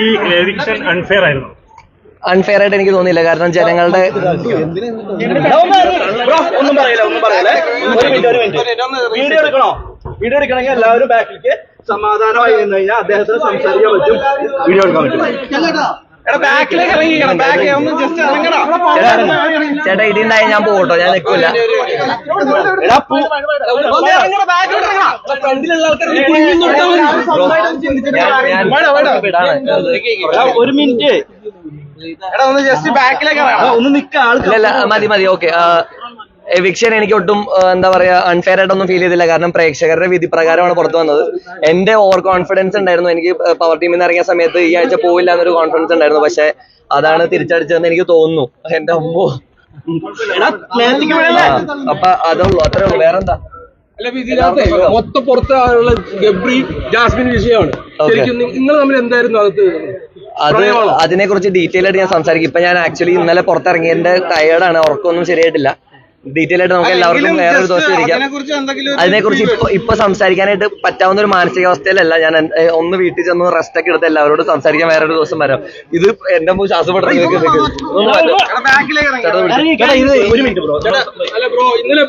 ഈ eviction unfair ആയിരുന്നു. Unfair ആയിട്ട് എനിക്ക് തോന്നിയില്ല. കാരണം ജനങ്ങളുടെ ഒന്നും പറയില്ല ഒന്നും പറയില്ല ഒരു മിനിറ്റ് ഒരു മിനിറ്റ് വീഡിയോ എടുക്കണോ? വീഡിയോ എടുക്കണമെങ്കിൽ എല്ലാവരും ബാക്കിലേക്ക് സമാധാനമായി കഴിഞ്ഞാൽ അദ്ദേഹത്തിന് സംസാരിക്കാൻ പറ്റും. വീഡിയോ എടുക്കാൻ പറ്റും. ബാക്കിലേക്ക് ഇറങ്ങിക്കണം ബാക്കിൽ ഒന്ന് ജസ്റ്റ് ഇറങ്ങണം ചേട്ടാ ഇടിയുണ്ടായി ഞാൻ പോകട്ടോ. ഞാൻ നിൽക്കില്ല. ഒരു മിനിറ്റ്. ഒന്ന് ജസ്റ്റ് ബാക്കിലേക്ക് ഒന്ന് ഇല്ല മതി മതി ഓക്കെ. എവിക്ഷൻ എനിക്ക് ഒട്ടും എന്താ പറയാ അൺഫെയർ ആയിട്ടൊന്നും ഫീൽ ചെയ്തില്ല. കാരണം പ്രേക്ഷകരുടെ വിധി പ്രകാരമാണ് പുറത്തു വന്നത്. എന്റെ ഓവർ കോൺഫിഡൻസ് ഉണ്ടായിരുന്നു. എനിക്ക് പവർ ടീമിൽ നിന്ന് ഇറങ്ങിയ സമയത്ത് ഈ ആഴ്ച പോവില്ല എന്നൊരു കോൺഫിഡൻസ് ഉണ്ടായിരുന്നു. പക്ഷെ അതാണ് തിരിച്ചടിച്ചതെന്ന് എനിക്ക് തോന്നുന്നു. എന്റെ അമ്മോ. അപ്പൊ അതേ ഉള്ളൂ അത്രേ ഉള്ളൂ. വേറെന്താ? അല്ല ഇപ്പൊ ഇതിനകത്ത് മൊത്തം പുറത്തുള്ള ഗബ്രി ജാസ്മിൻ വിഷയമാണ് ശരിക്കും നിങ്ങൾ തമ്മിൽ എന്തായിരുന്നു അകത്ത് അത് അതിനെ കുറിച്ച് ഡീറ്റെയിൽ ആയിട്ട് ഞാൻ സംസാരിക്കും. ഇപ്പൊ ഞാൻ ആക്ച്വലി ഇന്നലെ പുറത്തിറങ്ങിയതിന്റെ ടയേർഡാണ് ഉറക്കമൊന്നും ശരിയായിട്ടില്ല. ഡീറ്റെയിൽ ആയിട്ട് നമുക്ക് എല്ലാവർക്കും വേറെ ഒരു ദിവസം ഇരിക്കാം. അതിനെക്കുറിച്ച് ഇപ്പൊ ഇപ്പൊ സംസാരിക്കാനായിട്ട് പറ്റാവുന്ന ഒരു മാനസികാവസ്ഥയിലല്ല ഞാൻ ഒന്ന് വീട്ടിൽ ചെന്ന് റെസ്റ്റ് ഒക്കെ എടുത്ത് എല്ലാവരോടും സംസാരിക്കാൻ വേറെ ഒരു ദിവസം വരാം. ഇത് എന്റെ മുമ്പ് ശ്വാസം എടാ, ബാക്കിലേക്ക് ഇത് ഒരു മിനിറ്റ് ബ്രോ ഇന്നലെ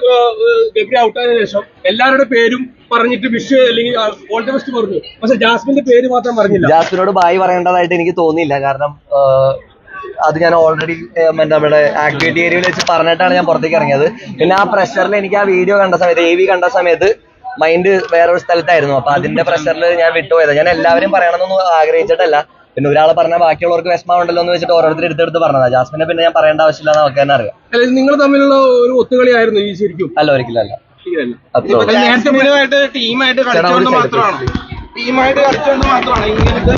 ഗബ്രി ഔട്ടായതിനു ശേഷം എല്ലാവരുടെ പേരും പറഞ്ഞിട്ട് വിഷ് അല്ലെങ്കിൽ ഓൾ ദ ബെസ്റ്റ് പറഞ്ഞു. പക്ഷെ ജാസ്മിന്റെ പേര് മാത്രം പറഞ്ഞില്ല. ജാസ്മിനോട് ബായി പറയേണ്ടതായിട്ട് എനിക്ക് തോന്നിയില്ല. കാരണം അത് ഞാൻ ഓൾറെഡി നമ്മുടെ ആക്ടിവിറ്റി ഏരിയയിൽ വെച്ച് പറഞ്ഞിട്ടാണ് ഞാൻ പുറത്തേക്ക് ഇറങ്ങിയത്. പിന്നെ ആ പ്രഷറിൽ എനിക്ക് ആ വീഡിയോ കണ്ട സമയത്ത് എ വി കണ്ട സമയത്ത് മൈൻഡ് വേറൊരു സ്ഥലത്തായിരുന്നു. അപ്പൊ അതിന്റെ പ്രഷറിൽ ഞാൻ വിട്ടുപോയത് ഞാൻ എല്ലാവരും പറയണമെന്നൊന്നും ആഗ്രഹിച്ചിട്ടല്ല. പിന്നെ ഒരാളെ പറഞ്ഞ ബാക്കിയുള്ളവർക്ക് വിഷമമുണ്ടല്ലോ എന്ന് വെച്ചിട്ട് ഓരോരുത്തർ എടുത്തെടുത്ത് പറഞ്ഞതാ. ജാസ്മിനെ പിന്നെ ഞാൻ പറയേണ്ട ആവശ്യമില്ല എന്ന് അവർക്ക് തന്നെ അറിയാം. അല്ല നിങ്ങൾ തമ്മിലുള്ള ഒരു ഒത്തുകളിയായിരുന്നു ഈ ശരിക്കും? അല്ല ഒരിക്കലും അല്ല. ടീമായിട്ട് കളിച്ചോണ്ട് മാത്രമാണ്. ടീമായിട്ട് കളിച്ചോണ്ട് മാത്രമാണ് ഇങ്ങനത്തെ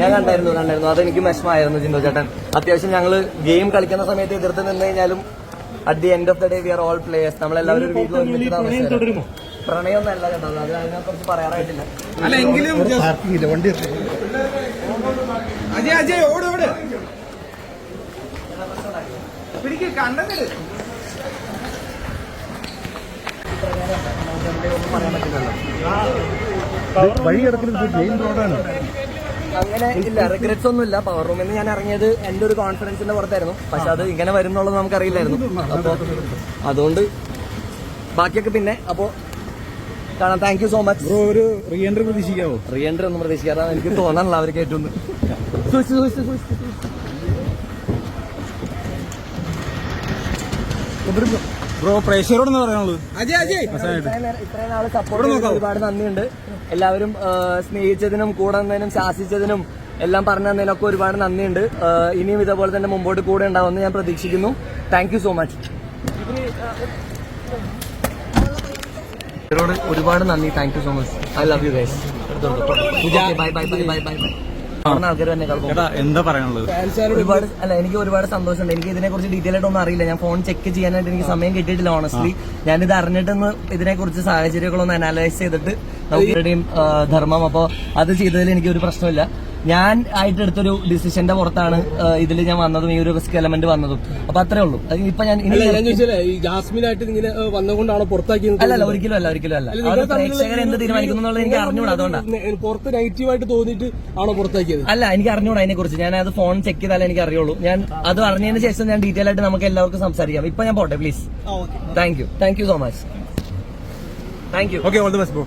ഞാൻ കണ്ടായിരുന്നു കണ്ടായിരുന്നു. അതെനിക്ക് വിഷമമായിരുന്നു ജിൻഡോ ചേട്ടൻ. അത്യാവശ്യം ഞങ്ങൾ ഗെയിം കളിക്കുന്ന സമയത്ത് എതിർത്ത് നിന്ന് കഴിഞ്ഞാലും at the end of the day we are all players നമ്മളെല്ലാവരും ഒരു വീട്ടിൽ ഒരുമിച്ച് താമസിച്ചവരാ. പ്രണയമൊന്നും അല്ല കേട്ടോ അത് അതിനെ കുറിച്ച് പറയാറായിട്ടില്ല. അല്ല എങ്കിലും അജയ് അജയ് ഓട് ഓട്. പിടിക്ക് കണ്ടത് അങ്ങനെ ഇല്ല റിഗ്രറ്റ്സ് ഒന്നും ഇല്ല പവർ റൂമിൽ നിന്ന് ഞാൻ ഇറങ്ങിയത് എന്റെ ഒരു കോൺഫിഡൻസിന്റെ പുറത്തായിരുന്നു. പക്ഷെ അത് ഇങ്ങനെ വരും എന്നുള്ളത് നമുക്ക് അറിയില്ലായിരുന്നു അപ്പൊ അതുകൊണ്ട് ബാക്കിയൊക്കെ പിന്നെ അപ്പോ കാണാം. Thank you so much bro ഒരു റീ എൻട്രി പ്രതീക്ഷിക്കാവോ? റീ എൻട്രി ഒന്നും പ്രതീക്ഷിക്കാതെ എനിക്ക് തോന്നാനുള്ള അവർ ഏറ്റവും സൂക്ഷിച്ച് സൂക്ഷിച്ച് സൂക്ഷിച്ച് ബ്രോ പ്രേക്ഷകരോട് പറയാനുള്ളത്? ഇത്രയും നാൾ സപ്പോർട്ട് ചെയ്തതിന് ഒരുപാട് നന്ദിയുണ്ട്. എല്ലാവരും സ്നേഹിച്ചതിനും കൂടെ നിന്നതിനും ശാസിച്ചതിനും എല്ലാം പറഞ്ഞു തന്നതിനൊക്കെ ഒരുപാട് നന്ദിയുണ്ട്. ഇനിയും ഇതേപോലെ തന്നെ മുമ്പോട്ട് കൂടെ ഉണ്ടാവുമെന്ന് ഞാൻ പ്രതീക്ഷിക്കുന്നു. താങ്ക് യു സോ മച്ച് ഒരുപാട് നന്ദി. Thank you so much I love you guys bye bye bye bye bye bye എന്താ പറയാനുള്ളത്? ഒരുപാട് അല്ല എനിക്ക് ഒരുപാട് സന്തോഷമുണ്ട്. എനിക്ക് ഇതിനെ കുറിച്ച് ഡീറ്റെയിൽ ആയിട്ടൊന്നും അറിയില്ല. ഞാൻ ഫോൺ ചെക്ക് ചെയ്യാനായിട്ട് എനിക്ക് സമയം കിട്ടിയിട്ടില്ല ഓണസ്റ്റ്ലി ഞാനിത് അറിഞ്ഞിട്ടൊന്ന് ഇതിനെ കുറിച്ച് സാഹചര്യങ്ങളൊന്ന് അനാലൈസ് ചെയ്തിട്ട് നമുക്കിടയും ധർമ്മം. അപ്പോൾ അത് ചെയ്തതിൽ എനിക്ക് ഒരു പ്രശ്നമില്ല. ഞാൻ ആയിട്ട് എടുത്തൊരു ഡിസിഷന്റെ പുറത്താണ് ഇതിൽ ഞാൻ വന്നതും ഈ ഒരു റിസ്ക് എലമെന്റ് വന്നതും. അപ്പൊ അത്രേ ഉള്ളൂ. ഇപ്പൊ ഞാൻ ജാസ്മിനായിട്ട് ഇങ്ങനെ വന്നുകൊണ്ടാണോ പുറത്താക്കിയത്? അല്ല ഒരിക്കലും അല്ല ഒരിക്കലും അല്ല. പ്രേക്ഷകർ എന്ത് തീരുമാനിക്കുന്നു എന്നുള്ളത് എനിക്ക് അറിഞ്ഞൂടാ അതുകൊണ്ടാണ് നെ- പുറത്ത് നെഗറ്റീവായിട്ട് തോന്നിയിട്ട് ആണോ പുറത്താക്കിയത്? അല്ല എനിക്ക് അറിഞ്ഞൂടാ അതിനെ കുറിച്ച് ഞാൻ അത് ഫോൺ ചെക്ക് ചെയ്താലേ എനിക്ക് അറിയുള്ളൂ ഞാൻ അത് അറിഞ്ഞതിന് ശേഷം ഞാൻ ഡീറ്റെയിൽ ആയിട്ട് നമുക്ക് എല്ലാവർക്കും സംസാരിക്കാം. ഇപ്പൊ ഞാൻ പോട്ടെ please thank you thank you so much thank you okay all the best bro